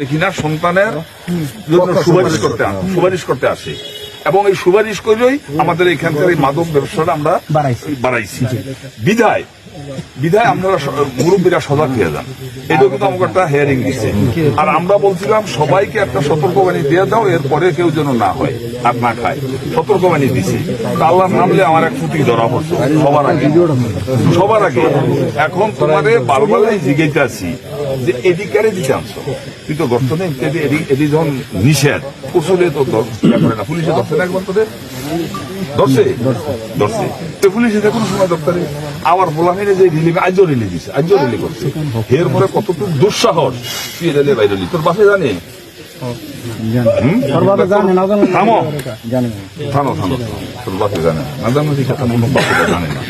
দেখি না সন্তানের জন্য সুপারিশ করতে সুপারিশ করতে আসে। এবং এই সুপারিশ করলেই আমাদের এখানকার এই মাদক ব্যবসাটা আমরা বাড়াইছি। বাড়াইছি। বিধায় বিধায় আপনারা মুরব্বীরা সজাগ হয়ে যান। এটা কিন্তু আমাকে একটা হেয়ারিং দিচ্ছে আর আমরা বলছিলাম সবাইকে একটা সতর্কবাণী দিয়ে দাও এরপরে কেউ যেন না হয় আর না খায়। সতর্কবাণী দিছি। তা আল্লাহর নামলে আমার এক ফুটি ধরা পড়ছে সবার আগে। সবার আগে। এখন তোমাদের বারবারই জিজ্ঞাসা আছি। যে এদিকারে দিতে আনছো। তুই তো গর্ত নেই এদি- এদি- এদি যখন নিষেধ কুশলে তো করে না পুলিশে ধরছে না ধরছে ধরছে তো পুলিশ কোনো সময় দপ্তরে আবার যে রিলিভ আজও রিলি দিছে আজও রিলি করছে। এরপরে কতটুকু দুঃসাহস? তুই রেলে বাইরে হলি। তোর বাসে জানে? থামো। থামো থামো। তোর বাসে জানে না। না জানলে কথা বাসে জানে না।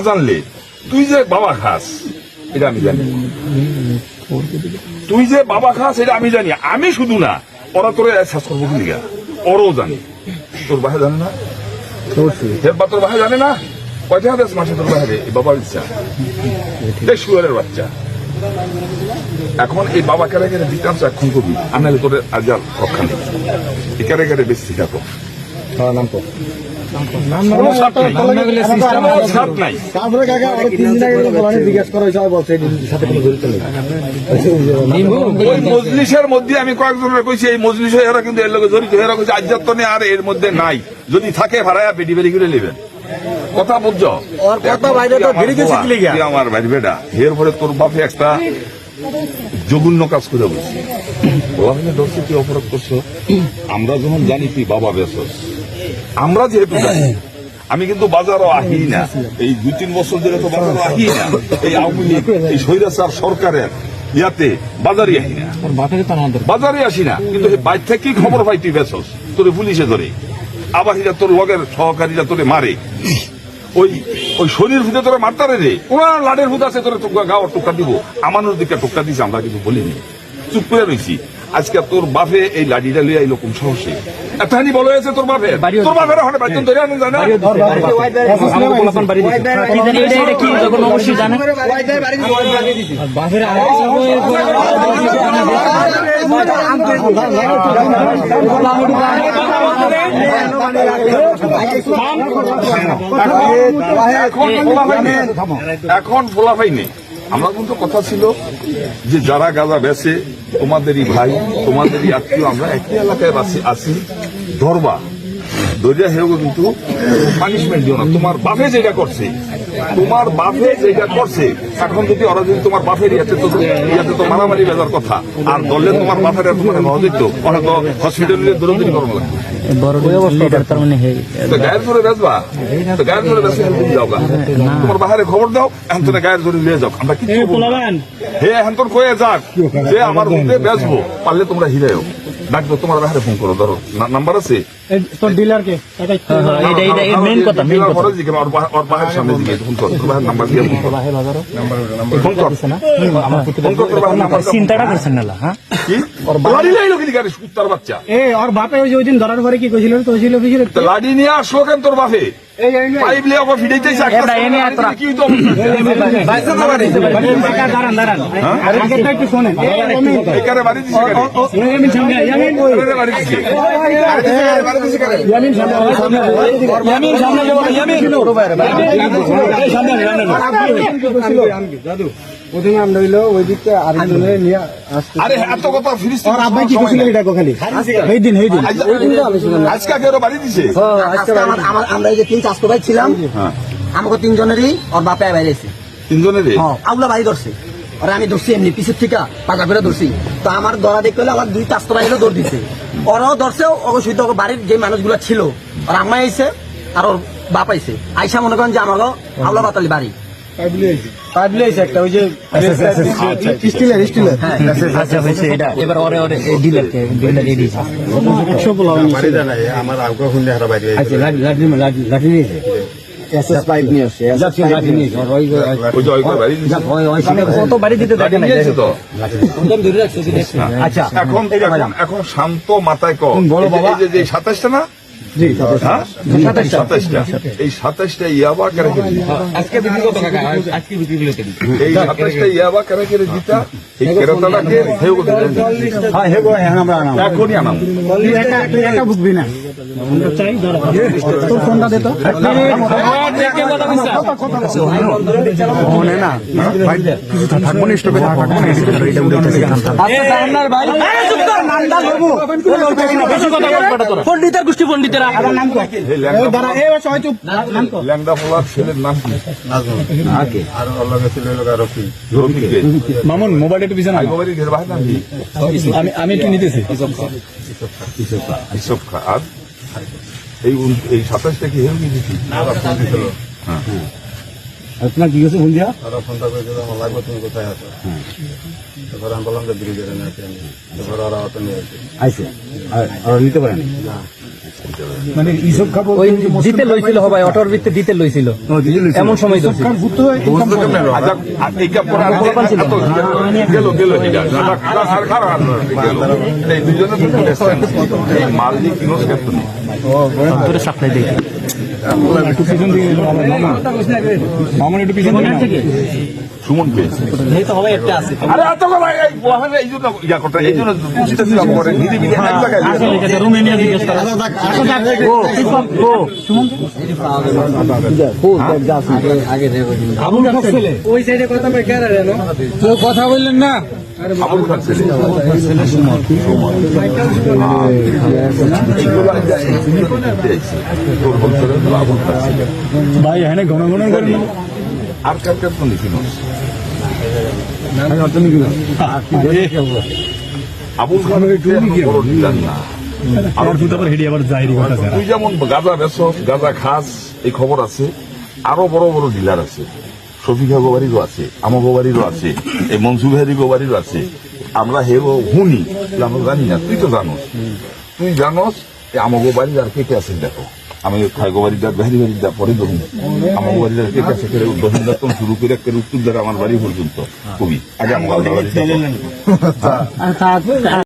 জানলে তুই যে বাবা খাস এটা আমি জানি তুই যে বাবা খাস এটা আমি জানি। আমি শুধু না, ওরা তোরে শেষ করব লিগা? ওরও জানি। তোর বাহে জানে না? হের বা, তোর বাহে জানে না? কয়টা দেশ মাসে তোর বাহে বাবার ইচ্ছা। দেশ শুয়ারের বাচ্চা। এখন এই বাবা কেড়ে কেড়ে বিকাশ এখন কবি। আমি তোর আজ আর রক্ষা নেই। কেড়ে কেড়ে বেশি থাকো। নাম তো কোনো সাপ নাই কোনো সাপ নাই তারপরে কাকা আর তিন দিন আগে বলানি জিজ্ঞেস করা হয়েছে বলছে সাথে কোনো জড়িত নেই ওই মজলিসের মধ্যে আমি কয়েকজনের কইছি এই মজলিস এরা কিন্তু এর লোক জড়িত এরা কইছে আজ্জাত্ত নেই আর এর মধ্যে নাই। যদি থাকে ভাড়ায়া পেটি বেরি করে নেবেন। কথা বুঝছ? ওর কথা বাইরে তো বেরিয়ে গেছে কি লিগা? আমার বাড়ি বেটা। এর পরে তোর বাপে একটা জঘন্য কাজ করে বলছি বলা তুই অপরাধ করছ। আমরা যখন জানি তুই বাবা বেসস আমরা যেহেতু জানি আমি কিন্তু বাজারও আহি না। এই দুই তিন বছর ধরে তো বাজারও আহি না। এই আওয়ামী লীগ এই স্বৈরাচার সরকারের ইয়াতে বাজারই আহি না। বাজারে আসি না। কিন্তু বাইর থেকে খবর পাই তুই বেসস? তোরে পুলিশে ধরে। আবার হিরা তোর লগের সহকারীরা তোরে মারে। ওই ওই শরীর ফুটে তোরা মারতারে রে। ওনার লাডের ফুট আছে তোরে গাওয়ার টুকা দিব। আমানোর দিকে টুকা দিছে আমরা কিছু বলিনি। চুপ করে রয়েছি আজকে তোর বাপে এই লাডিটা লিয়ে আইলো কোন সাহসে এতখানি বলো হয়েছে তোর বাপে তোর বাপের ওখানে বাইতন ধরে অবশ্যই জানে এখন ফোলাফাই নেই। আমরা কিন্তু কথা ছিল যে যারা গাজা বেছে, তোমাদেরই ভাই, তোমাদেরই আত্মীয়, আমরা একই এলাকায় আসি ধরবা। দরিয়া হেউ কিন্তু পানিশমেন্ট দিও না। তোমার বাপে যেটা করছে তোমার বাপে যেটা করছে এখন যদি ওরা যদি তোমার বাপের ইয়াতে তো ইয়াতে তো মারামারি বেজার কথা আর দলে তোমার বাপের আর তোমার নজর তো ওরা তো হসপিটালে লাগবে মানে গায়ের বেচবা তো গায়ের ধরে বেচে যাও তোমার বাহারে খবর দাও এখন তো গায়ের ধরে নিয়ে যাও। আমরা কিছু বলব না। হে এখন তোর কয়ে যাক যে আমার মধ্যে বেচবো পারলে তোমরা হিরাও ডাকবো তোমার বাহারে ফোন করো ধরো। না- নাম্বার আছে? তোর কথা কথা। ওর সামনে চিন্তাটা করছেন না হ্যাঁ? ওর বাপে ওই দিন ধরার পরে কি কইছিল? তো লাড়ি নিয়ে আসলো কেন তোর বাপে? পাইপ লিয়ে ওকে ফিটাইতেছে একটা এনে আর কি তো কাকা দাঁড়ান দাঁড়ান আগেরটা একটু শোনেন এই, বাড়ি দিছে গাড়ি ইয়ামিন সামনে ইয়ামিন ওই, বাড়ি দিছে ইয়ামিন সামনে সামনে ইয়ামিন সামনে ইয়ামিন সামনে সামনে দাদু প্রথমে আমরা হইল ওই দিকটা আরেকজনে নিয়ে আসতে আরে এত কথা ফিরিস ওর আব্বাই কি কইছিল এটা খালি? এই দিন এই দিন। আজকে কেউ বাড়ি দিছে। আজকে আজকে আমার- আমার- আমরা এই যে তিন চাষ ভাই ছিলাম হ্যাঁ। আমাকে তিনজনেরই ওর বাপে বাইরে এসে তিনজনের আউলা বাড়ি ধরছে। ওরা আমি ধরছি এমনি পিছের থেকে পাকা করে ধরছি। তো আমার ধরা দেখতে হলে আমার দুই চাষ ভাইরও দৌড় দিছে। ওরাও ধরছে অবশ্যই তো বাড়ির যে মানুষগুলো ছিল। ওর আম্মা আইছে আর ওর বাপ আইছে। আইসা মনে করেন যে আমার আউলা বাতালি বাড়ি। একটা ওই যে স্টিলের স্টিলের। আচ্ছা হয়েছে এটা। এবার ওরে ওরে ডিলারকে ডিলার আমার আগ্রহ শুনলে হারা বাইরে আচ্ছা লাঠি লাঠি লাঠি নিয়েছে? আচ্ছা। এখন শান্ত মাথায় কর বড় বাবা। যে- সাতাশটা না? হ্যাঁ? এই সাতাশটা ইয়াবা এই সাতাশটা ইয়াবা কেন করে দিতা এই ক্রেতাটাকে হেউ করে দিলেন। হ্যাঁ হে গো হ্যাঁ আমরা আনাম এখনই আনাম তুই একা তুই একা বুঝবি না তোর ফোনটা দে না না না ল্যাংডা ছেলের নাম কি? আর ছিল লোক রফি মামুন মোবাইল একটু পিছনে আই মোবাইল ঘের বাহার নাম কি? আমি আমি একটু নিতেছি। ইসব খা। আর? এই এই কি হেউ কি দিছি আপনার কি হয়েছে ভুলিয়া তারা ফোনটা করেছিল আমার লাগবে তুমি কোথায় আছো? তারপর আমি বললাম যে ব্রিজের নাকি আমি তারপর ওরা অটো নিয়ে আসে আইসে আর নিতে পারেন মানে ইসব খাব ওই দিতে লইছিল হবাই অটোর ভিত্তি দিতে লইছিল এমন সময় তো আচ্ছা গেল গেল দুজনে মাল দিয়ে কিনো সাপ্লাই দেই একটু পিছন দিকে মামুন একটু পিছন দিকে সুমন পেয়েছে এই তো হবাই একটা আছে আরে এত কথা এই জন্য ইয়া করতে এই জন্য বুঝতেছিলাম পরে নিদি বিদি এক জায়গায় রুমে জিজ্ঞেস করা ওই সাইডে কথা বললেন না? আবুল খান ছেলে। ভাই ঘন ঘন করেন আর কার কার তো লিখিনো আবুল খান বড় না আর তুই তো আবার হেডি আবার জাহিরি কথা তুই যেমন গাঁজা বেচ গাঁজা খাস এই খবর আছে। আরও বড় বড় ডিলার আছে। শফিকা গোবারিরও আছে, আমা গোবারিরও আছে, এই মনসুর হারি গোবারিরও আছে। আমরা হে হুনি আমরা জানি না, তুই তো জানোস। তুই জানোস, এই আমাগো বাড়ির আর কে কে আছে দেখো। আমি খাই গোবারি দার বাড়ি বাড়ি দা পরে ধরুন। আমার বাড়ির আর কে কে আছে দক্ষিণ দত্তম শুরু করে একের উত্তর দ্বারা আমার বাড়ি পর্যন্ত। কবি, আগে আমার বাড়ি